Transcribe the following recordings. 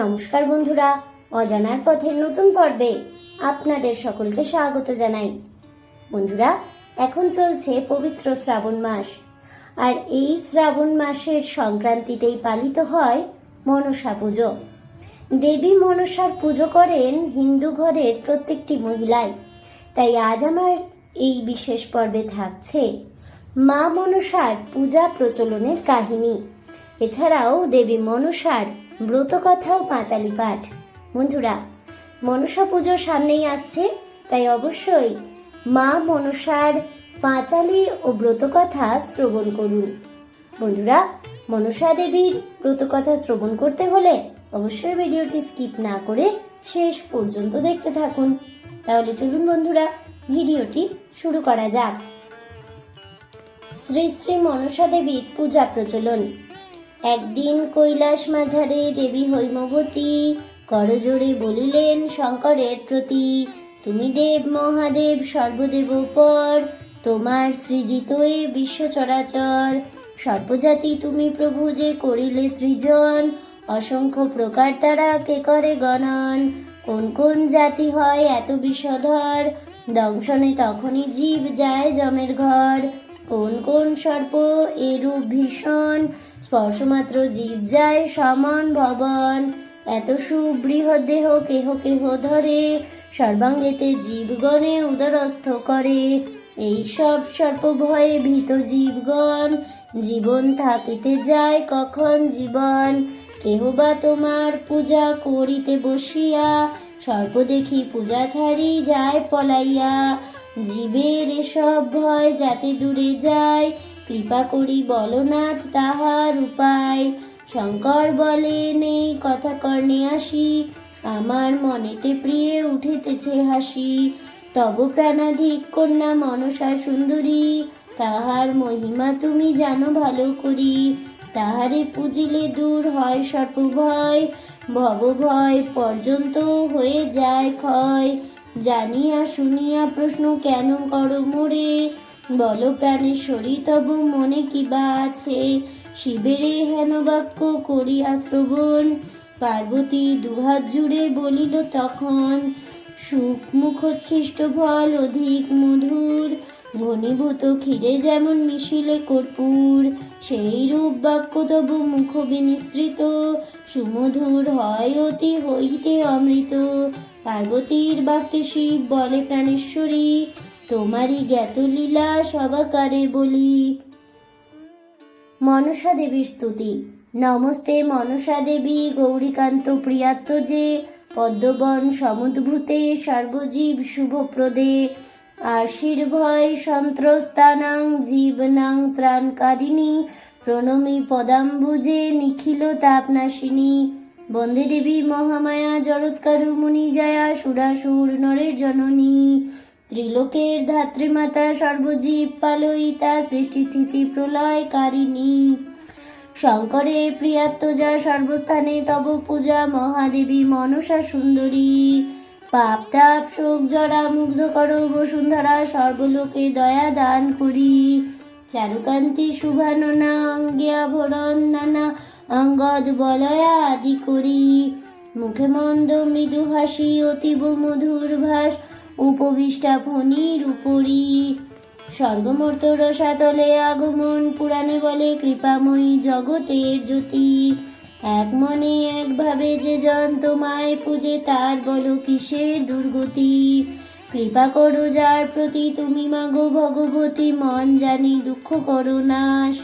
নমস্কার বন্ধুরা, অজানার পথের নতুন পর্বে আপনাদের সকলকে স্বাগত জানাই। বন্ধুরা, এখন চলছে পবিত্র শ্রাবণ মাস। আর এই শ্রাবণ মাসের সংক্রান্তিতেই পালিত হয় মনসা পুজো। দেবী মনসার পুজো করেন হিন্দু ঘরের প্রত্যেকটি মহিলাই। তাই আজ আমার এই বিশেষ পর্বে থাকছে মা মনসার পূজা প্রচলনের কাহিনী। এছাড়াও দেবী মনসার ব্রতকথা ও পাঁচালি পাঠ। বন্ধুরা, মনসা পুজো সামনেই আসছে, তাই অবশ্যই মা মনসার পাঁচালি ও ব্রতকথা শ্রবণ করুন। বন্ধুরা, মনসা দেবীর ব্রতকথা শ্রবণ করতে হলে অবশ্যই ভিডিওটি স্কিপ না করে শেষ পর্যন্ত দেখতে থাকুন। তাহলে চলুন বন্ধুরা, ভিডিওটি শুরু করা যাক। শ্রী শ্রী মনসা দেবীর পূজা প্রচলন। একদিন কৈলাস মাঝারে দেবী হৈমবতী করজোড়ে বলিলেন, শঙ্করের প্রতি তুমি দেব মহাদেব সর্বদেব পর তোমার সৃজিত এ বিশ্ব চরাচর। সর্বজাতি তুমি প্রভু যে করিলে সৃজন, অসংখ্য প্রকার তারা কে করে গণন। কোন কোন জাতি হয় এত বিষধর, দংশনে তখনই জীব যায় জমের ঘর। কোন কোন সর্প এরূপ ভীষণ স্পর্শমাত্র জীব যায় সমান ভবন। এত সুবৃহৎ দেহ কেহ কেহ ধরে, সর্বাঙ্গেতে জীবগণে উদরস্থ করে। এই সব সর্প ভয়ে ভীত জীবগণ, জীবন থাকিতে যায় কখন জীবন? কেহ বা তোমার পূজা করিতে বসিয়া, সর্প দেখি পূজা ছাড়ি যায় পলাইয়া। জীবের এসব ভয় যাতে দূরে যায় কৃপা করি বলনাথ তাহার উপায়। শঙ্কর বলে, নেই কথা কর্ণে আসি। আমার মনেতে প্রিয়ে উঠিতেছে হাসি। তব প্রাণাধিক কন্যা মনসা সুন্দরী। তাহার মহিমা তুমি জানো ভালো করি। তাহারে পুজিলে দূর হয় সর্প ভয়। ভব ভয় পর্যন্ত হয়ে যায় ক্ষয়। জানিয়া শুনিয়া প্রশ্ন কেন করো মোরে? বল প্রাণেশ্বরী তব মনে কি বা আছে? শিবেরে হেন বাক্য করিয়া শ্রবণ, পার্বতী দুহাত জুড়ে বলিল তখন সুখ মুখচ্ছিষ্ট ফল অধিক মধুর, ঘনীভূত ক্ষীরে যেমন মিশিলে কর্পূর, সেই রূপ বাক্য তবু মুখ বিনিসৃত, সুমধুর হয় অতি হইতে অমৃত। পার্বতীর বাক্যে শিব বলে প্রাণেশ্বরী তোমারই জ্ঞাত লীলা সবাকারে বলি। মনসা দেবীর স্তুতি। নমস্তে মনসা দেবী, গৌরীকান্ত প্রিয়াত্ম যে, পদ্মবন সমুদ্ভূতে সর্বজীব শুভপ্রদে। আশীর্ভয় সন্ত্রস্তানাং জীবনাং ত্রাণকারিণী, প্রণমী পদাম্বুজে নিখিল তাপনাশিনী। বন্দে দেবী মহামায়া জড়ৎকারু মুনি, জয়া সুরাসুর নরের জননী। ত্রিলোকের ধাত্রীমাতা সর্বজীব পালয়িতা সৃষ্টি স্থিতি প্রলয়কারিণী। শঙ্করের প্রিয়াত্মজা সর্বস্থানে তব পূজা, মহাদেবী মনসা সুন্দরী। পাপ তাপ শোক জড়া মুগ্ধ করো বসুন্ধরা, সর্বলোকে দয়া দান করি। চারুকান্তি শুভাননা অঙ্গে আভরণ নানা, অঙ্গদ বলয়া আদি করি। মুখে মন্দ মৃদু হাসি, অতীব মধুর ভাস উপবিষ্টা ফণির উপরি। স্বর্গমর্ত রসাতলে আগমন, পুরাণে বলে কৃপাময়ী জগতের জ্যোতি। এক মনে একভাবে যে জন তোমায় পূজে, তার বলো কিসের দুর্গতি। কৃপা করো যার প্রতি তুমি মাগো ভগবতী, মন জানি দুঃখ করো নাশ।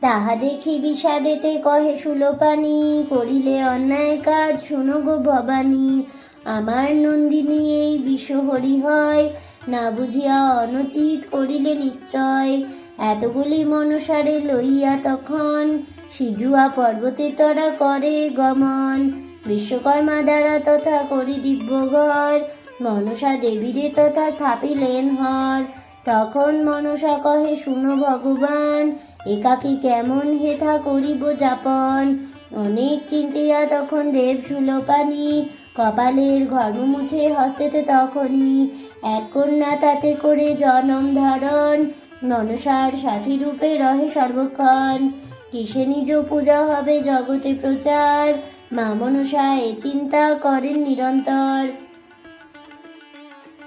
তাহা দেখি বিষাদেতে কহে সুলোপানি, করিলে অন্যায় কাজ শুনো গো ভবানী। আমার নন্দিনী এই বিষহরি হয়। না বুঝিয়া অনুচিত করিলে নিশ্চয়। এতগুলি মনসারে লইয়া তখন সিজুয়া পর্বতে তরা করে গমন। বিশ্বকর্মা দ্বারা তথা করি দিব্যঘর। মনসা দেবীরে তথা স্থাপিলেন হর। তখন মনসা কহে, শুনো ভগবান, একাকি কেমন হেথা করিব যাপন? অনেক চিন্তিয়া তখন দেব সুলোপানি কপালের ঘর্ম মুছে হস্তেতে তখনই এক কন্যা তাতে করে জনম ধারণ। মনসার সাথী রূপে রহে সর্বক্ষণ। কিসে নিজ পূজা হবে জগতে প্রচার? মা মনসা এ চিন্তা করেন নিরন্তর।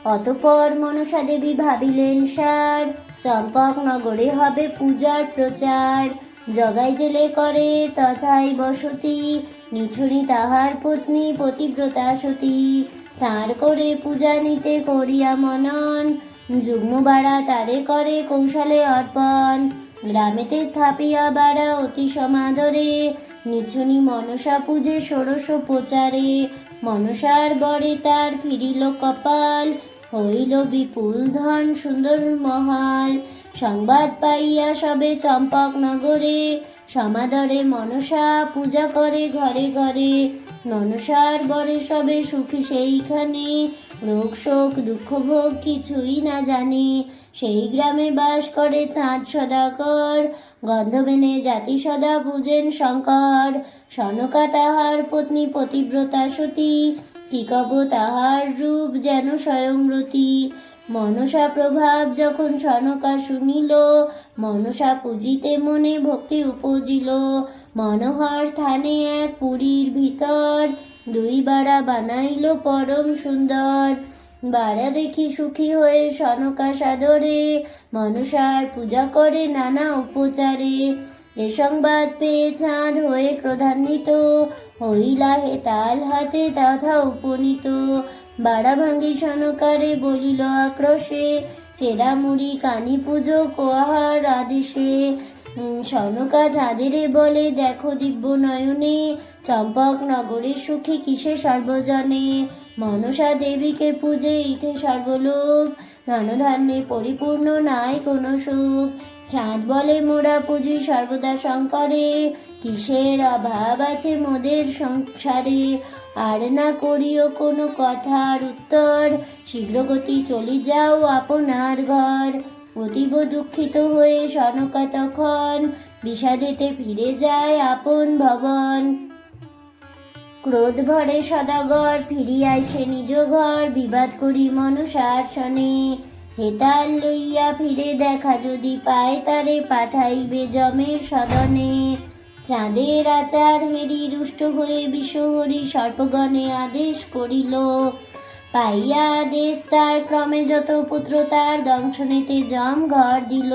অতপর মনসা দেবী ভাবিলেন সার, চম্পক নগরে হবে পূজার প্রচার। জগাই জেলে করে তথাই বসতি নিছুনি তাহার পত্নী পতিব্রতা সতী। তার করে পূজা নিতে করিয়া মনন। যুগ্ম বাড়া তারে করে কৌশলে অর্পণ। গ্রামেতে স্থাপিয়া বাড়া অতি সমাদরে। নিছুনি মনসা পূজে ষোড়শ প্রচারে। মনসার বরে তার ফিরিল কপাল। হইল বিপুল ধন সুন্দর মহাল। সংবাদ পাইয়া সবে চম্পক নগরে। সমাদরে মনসা পূজা করে ঘরে ঘরে। মনসার বরে সবে সুখী সেইখানে। রোগ শোক, দুঃখ ভোগ কিছুই না জানে। সেই গ্রামে বাস করে চাঁদ সদাকর গন্ধবেনে জাতি সদা পূজেন শঙ্কর। সনকা তাহার পত্নী পতিব্রতা সতী। কি কব তাহার রূপ যেন স্বয়ংরতী মনসা প্রভাব যখন সনকা শুনিল, মনসা পুজিতে মনে ভক্তি উপজিল। মনোহর স্থানে এক পুরীর ভিতর, দুই বাড়া বানাইল পরম সুন্দর। বাড়া দেখি সুখী হয়ে সনকা সাদরে, মনসার পূজা করে নানা উপচারে। এ সংবাদ পেয়ে চাঁদ হয়ে ক্রধান্বিত হইলা হে তাল হাতে তথা উপনীত। বাড়া ভাঙ্গি সনকারে বলিল আক্রোশে, চেরা মুড়ি কানি পুজো কোহার আদেশে। সনকা চাঁদেরে বলে, দেখো দিব্য নয়নে, চম্পক নগরের সুখে কিসে সর্বজনে? মনসা দেবীকে পূজে ইথে সর্বলোক, ধনধান্যে পরিপূর্ণ নাই কোনো সুখ। চাঁদ বলে মোরা পুজি সর্বদা শঙ্করে কিসের অভাব আছে মোদের সংসারে? আর না করিও কোনো কথার উত্তর। শীঘ্রগতি চলি যাও আপনার ঘর। অতীব দুঃখিত হয়ে সনকা তখন বিষাদেতে ফিরে যায় আপন ভবন। ক্রোধ ভরে সদাগর ফিরিয়াই সে নিজ ঘর। বিবাদ করি মনসার শনে হেতাল লইয়া ফিরে দেখা যদি পায় তারে পাঠাইবে জমের সদনে। চাঁদের আচার হেরি রুষ্ট হয়ে বিশ্বহরি সর্পগণে আদেশ করিল। পাইয়া আদেশ তার ক্রমে যত পুত্র তার দংশনেতে জম ঘর দিল।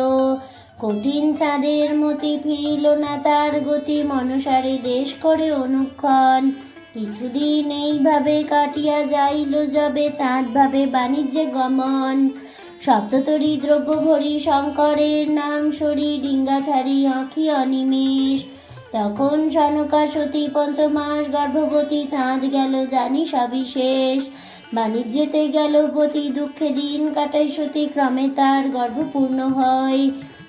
কঠিন চাঁদের মতি ফিরিল না তার গতি, মনসারে দেশ করে অনুক্ষণ। কিছুদিন এইভাবে কাটিয়া যাইল যবে চাঁদ ভাবে বাণিজ্যে গমন। সপ্ততরী দ্রব্য ভরি শঙ্করের নাম সরি ডিঙ্গা ছাড়ি আঁখি অনিমেষ। তখন সনকা সতী পঞ্চমাস, গর্ভবতী চাঁদ গেল জানি সবিশেষ বাণিজ্যেতে গেল পতি, দুঃখে দিন কাটাই সতী, ক্রমে তার গর্ভপূর্ণ হয়।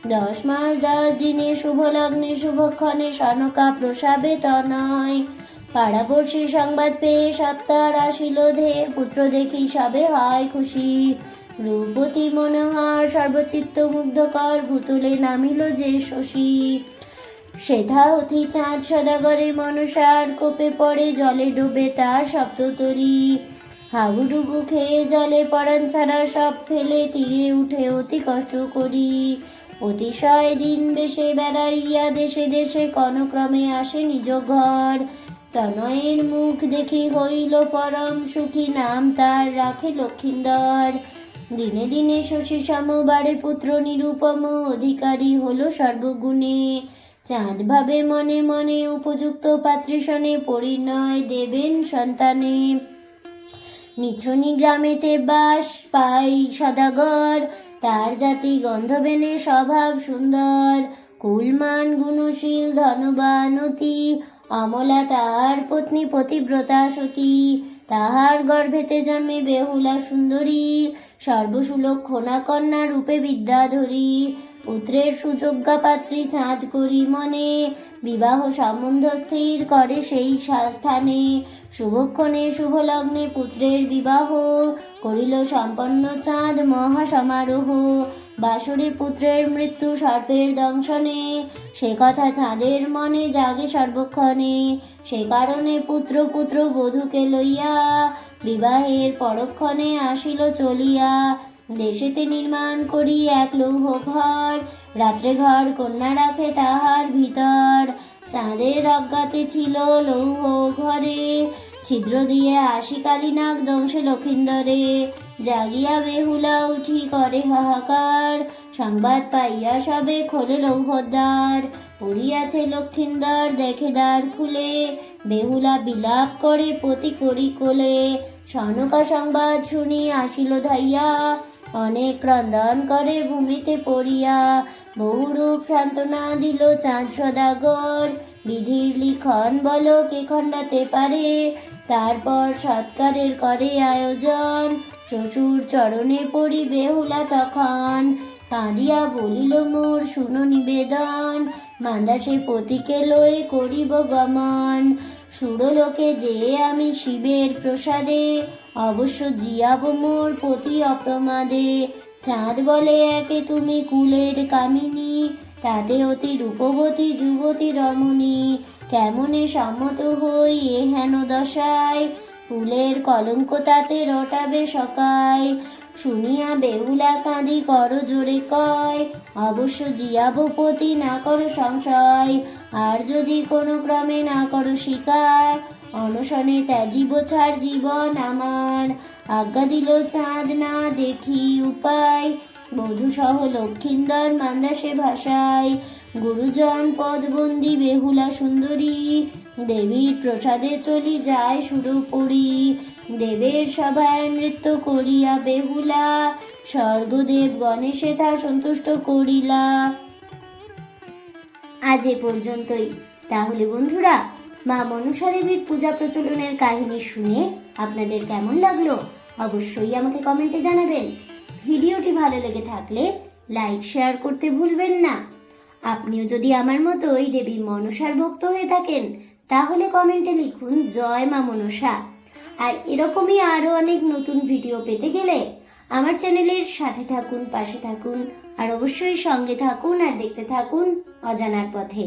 দশ মাস দশ দিনে শুভ লগ্নে শুভক্ষণে সনকা প্রসাবে তনয়। পাড়াপড়শি সংবাদ পেয়ে সপ্তাহ আসিল ধে পুত্র দেখি সবে হয় খুশি। রূপবতী মনোহর সর্বচিত্ত মুগ্ধকর ভূতুলে নামিল যে শশী। সেথা অথি চাঁদ সদাগরে মনসার কোপে পড়ে জলে ডুবে তার সপ্ততরী হাবুডুবু খেয়ে জলে পড়ান ছাড়া সব ফেলে তীরে উঠে অতি কষ্ট করি। অতিশয় দিন বেশে বেড়াইয়া দেশে দেশে কনক্রমে আসে নিজ ঘর। তনয়ের মুখ দেখি হইল পরম সুখী, নাম তার রাখে লক্ষিন্দর। দিনে দিনে শশী সম বাড়ে পুত্র নিরুপম, অধিকারী হলো সর্বগুণে। চাঁদ ভাবে মনে মনে উপযুক্ত পাত্রীষণে পরিণয় দেবেন সন্তানে। নিছনি গ্রামেতে বাস পাই সদাগর, তার জাতি গন্ধবেনে স্বভাব সুন্দর। কুলমান, গুণশীল, ধনবান অতি, অমলা তাহার পত্নী পতিব্রতা সতী। তাহার গর্ভেতে জন্মে বেহুলা সুন্দরী। সর্বসুলক্ষণা কন্যা রূপে বিদ্যাধরী পুত্রের সুযোগ্যা পাত্রী চাঁদ করি মনে। বিবাহ সম্বন্ধ স্থির করে সেই স্থানে। শুভক্ষণে শুভ লগ্নে পুত্রের বিবাহ। করিল সম্পন্ন চাঁদ মহা সমারোহ বাসুরী পুত্রের মৃত্যু সর্পের দংশনে। সে কথা চাঁদের মনে জাগে সর্বক্ষণে। সে কারণে পুত্র পুত্র বধূকে লইয়া বিবাহের পরক্ষণে আসিল চলিয়া, দেশেতে নির্মাণ করি এক লৌহ ঘর। রাত্রে ঘর কন্যা রাখে তাহার ভিতর। চাঁদের অজ্ঞাতে ছিল লৌহ ঘরে। ছিদ্র দিয়ে আশি কালীনাগ দংশে লক্ষিন্দরে। জাগিয়া বেহুলা উঠি করে হাহাকার। সংবাদ পাইয়া সবে খোলে লৌহদ্বার। পড়িয়াছে লক্ষিন্দর, দেখে দ্বার খুলে। বেহুলা বিলাপ করে পতি করি কোলে। সনকা সংবাদ শুনি আসিল ধাইয়া। অনেক ক্রন্দন করে ভূমিতে পড়িয়া। বহুরূপ সান্ত্বনা দিল চাঁদ সদাগর। বিধির লিখন বলো কে খণ্ডাতে পারে। তারপর সৎকারের করে আয়োজন। শ্বশুর চরণে পড়ি বেহুলা তখন। কাঁদিয়া বলিল, মোর শুনো নিবেদন মান্দাসে পতিকে লয়ে করিব গমন। সুরলোকে যে আমি শিবের প্রসাদে, অবশ্য জিয়াব মোর পতি অপ্রমাদে। চাঁদ বলে একে তুমি কুলের কামিনী, তাতে অতি রূপবতী যুবতী রমণী। কেমনে সম্মত হই এ হেন দশায়, ফুলের কলঙ্ক তাতে রটাবে সকায়। শুনিয়া বেহুলা কাঁদি কর জোরে কয়, অবশ্য জিয়াবপতি না করো সংশয়, আর যদি কোনো ক্রমে না করো শিকার, অনশনে ত্যাজিব ছাড় জীবন আমার। আজ্ঞা দিল চাঁদ না দেখি উপায় বধূ সহ লক্ষিন্দর মান্দাসে ভাষায় গুরুজন পদবন্দি বেহুলা সুন্দরী দেবীর প্রসাদে চলি যায় শুরু করি দেবের সভায় নৃত্য করিয়া বেহুলা। স্বর্গদেব গণেশে তা সন্তুষ্ট করিলা। আজ এ পর্যন্তই। তাহলে বন্ধুরা, মা মনসা দেবীর পূজা প্রচলনের কাহিনী শুনে আপনাদের কেমন লাগল অবশ্যই আমাকে কমেন্টে জানাবেন। ভিডিওটি ভালো লেগে থাকলে লাইক, শেয়ার করতে ভুলবেন না। আপনিও যদি আমার মতোই দেবী মনসার ভক্ত হয়ে থাকেন তাহলে কমেন্টে লিখুন, জয় মা মনসা। আর এরকমই আরও অনেক নতুন ভিডিও পেতে গেলে আমার চ্যানেলের সাথে থাকুন, পাশে থাকুন, আর অবশ্যই সঙ্গে থাকুন আর দেখতে থাকুন অজানার পথে।